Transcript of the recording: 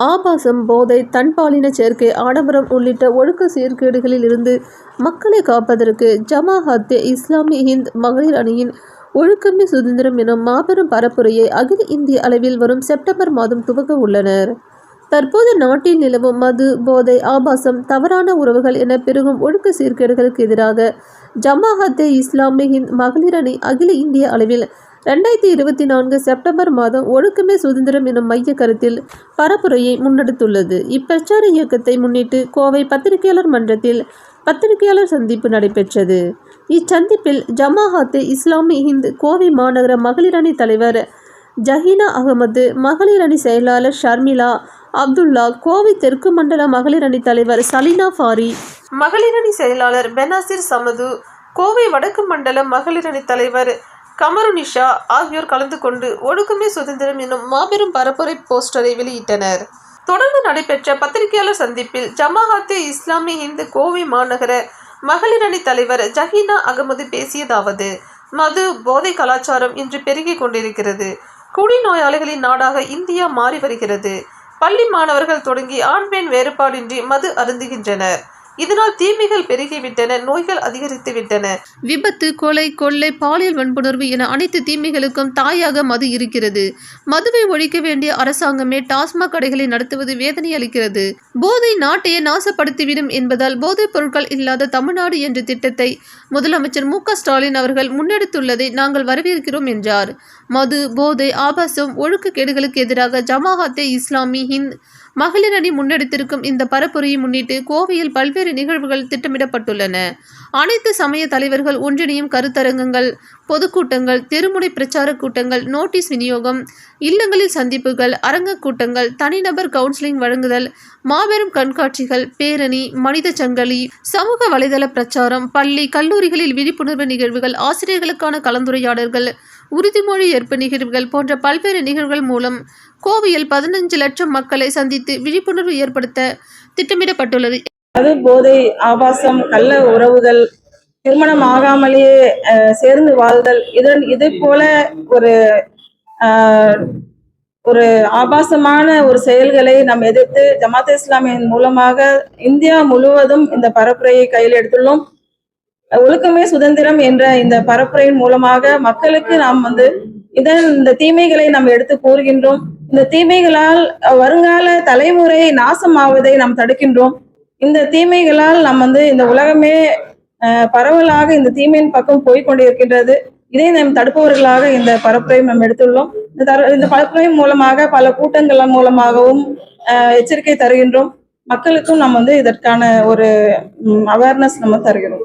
ஆபாசம் போதை தன்பாலின சேர்க்கை ஆடம்பரம் உள்ளிட்ட ஒழுக்க சீர்கேடுகளில் இருந்து மக்களை காப்பதற்கு ஜமாஅத்தே இஸ்லாமி ஹிந்த் மகளிர் அணியின் ஒழுக்கமே சுதந்திரம் எனும் மாபெரும் பரப்புரையை அகில இந்திய அளவில் வரும் செப்டம்பர் மாதம் துவங்க உள்ளனர். தற்போது நாட்டில் நிலவும் மது போதை ஆபாசம் தவறான உறவுகள் என பெருகும் ஒழுக்க சீர்கேடுகளுக்கு எதிராக ஜமாஹத்தே இஸ்லாமி ஹிந்த் மகளிர் அணி அகில இந்திய அளவில் ரெண்டாயிரத்தி இருபத்தி நான்கு செப்டம்பர் மாதம் ஒழுக்கமே சுதந்திரம் எனும் மைய கருத்தில் பரப்புரையை முன்னெடுத்துள்ளது. இப்பிரச்சார இயக்கத்தை முன்னிட்டு கோவை பத்திரிகையாளர் மன்றத்தில் பத்திரிகையாளர் சந்திப்பு நடைபெற்றது. இச்சந்திப்பில் ஜமாஹாத்து இஸ்லாமி ஹிந்த் கோவை மாநகர மகளிர் அணி தலைவர் ஜஹீனா அகமது மகளிர் அணி செயலாளர் ஷர்மிளா அப்துல்லா கோவை தெற்கு மண்டல மகளிர் அணி தலைவர் சலீனா ஃபாரி மகளிர் அணி செயலாளர் பெனாசிர் சமது கோவை வடக்கு மண்டல மகளிர் அணி தலைவர் கமருனிஷா ஆகியோர் கலந்து கொண்டு ஒழுக்கமே சுதந்திரம் எனும் மாபெரும் பரப்புரை போஸ்டரை வெளியிட்டனர். தொடர்ந்து நடைபெற்ற பத்திரிகையாளர் சந்திப்பில் ஜமாஹாத்தே இஸ்லாமிய இந்து கோவை மாநகர மகளிர் அணி தலைவர் ஜஹீனா அகமது பேசியதாவது மது போதை கலாச்சாரம் இன்று பெருகிக் கொண்டிருக்கிறது. குடிநோயாளிகளின் நாடாக இந்தியா மாறி வருகிறது. பள்ளி மாணவர்கள் தொடங்கி ஆண் பெண் வேறுபாடின்றி மது அருந்துகின்றனர். இதனால் தீமைகள் பெருகிவிட்டன நோய்கள் அதிகரித்து விட்டன. விபத்து கொலை கொள்ளை பாலியல் வன்புணர்வு என அனைத்து தீமைகளுக்கும் தாயாக மது இருக்கிறது. மதுவை ஒழிக்க வேண்டிய அரசாங்கமே டாஸ்மாக் கடைகளை நடத்துவது வேதனை அளிக்கிறது. போதை நாட்டையே நாசப்படுத்திவிடும் என்பதால் போதைப் பொருட்கள் இல்லாத தமிழ்நாடு என்ற திட்டத்தை முதலமைச்சர் மு க ஸ்டாலின் அவர்கள் முன்னெடுத்துள்ளதை நாங்கள் வரவேற்கிறோம் என்றார். மது போதை ஆபாசம் ஒழுக்கக்கேடுகளுக்கு எதிராக ஜமாஹத்தே இஸ்லாமி ஹிந்த் மகளிர் அணி முன்னெடுத்திருக்கும் இந்த பரப்புரையை முன்னிட்டு கோவையில் பல்வேறு நிகழ்வுகள் திட்டமிடப்பட்டுள்ளன. அனைத்து சமய தலைவர்கள் ஒன்றிணையும் கருத்தரங்கங்கள் பொதுக்கூட்டங்கள் தெருமுனை பிரச்சார கூட்டங்கள் நோட்டீஸ் விநியோகம் இல்லங்களில் சந்திப்புகள் அரங்கக் கூட்டங்கள் தனிநபர் கவுன்சிலிங் வழங்குதல் மாபெரும் கண்காட்சிகள் பேரணி மனித சங்கலி சமூக வலைதள பிரச்சாரம் பள்ளி கல்லூரிகளில் விழிப்புணர்வு நிகழ்வுகள் ஆசிரியர்களுக்கான கலந்துரையாடல்கள் உறுதிமொழி ஏற்பு நிகழ்வுகள் போன்ற பல்வேறு நிகழ்வுகள் மூலம் கோவையில் பதினஞ்சு லட்சம் மக்களை சந்தித்து விழிப்புணர்வு ஏற்படுத்த திட்டமிடப்பட்டுள்ளது. அது போதை ஆபாசம் கள்ள உறவுகள் திருமணம் ஆகாமலேயே சேர்ந்து வாழ்தல் இதன் இது போல ஒரு ஆஹ், ஒரு ஆபாசமான ஒரு செயல்களை நாம் எதிர்த்து ஜமாத் இஸ்லாமியின் மூலமாக இந்தியா முழுவதும் இந்த பரப்புரையை கையில் எடுத்துள்ளோம். ஒழுக்கமே சுதந்திரம் என்ற இந்த பரப்புரையின் மூலமாக மக்களுக்கு நாம் வந்து இதன் இந்த தீமைகளை நாம் எடுத்து கூறுகின்றோம். இந்த தீமைகளால் வருங்கால தலைமுறை நாசமாவதை நாம் தடுக்கின்றோம். இந்த தீமைகளால் நாம் வந்து இந்த உலகமே பரவலாக இந்த தீமையின் பக்கம் போய்கொண்டிருக்கின்றது இதை நாம் தடுப்பவர்களாக இந்த பரப்புரையும் நாம் எடுத்துள்ளோம். இந்த தர இந்த பரப்புரை மூலமாக பல கூட்டங்கள் மூலமாகவும் அஹ், எச்சரிக்கை தருகின்றோம். மக்களுக்கும் நாம் வந்து இதற்கான ஒரு அவேர்னஸ் நம்ம தருகிறோம்.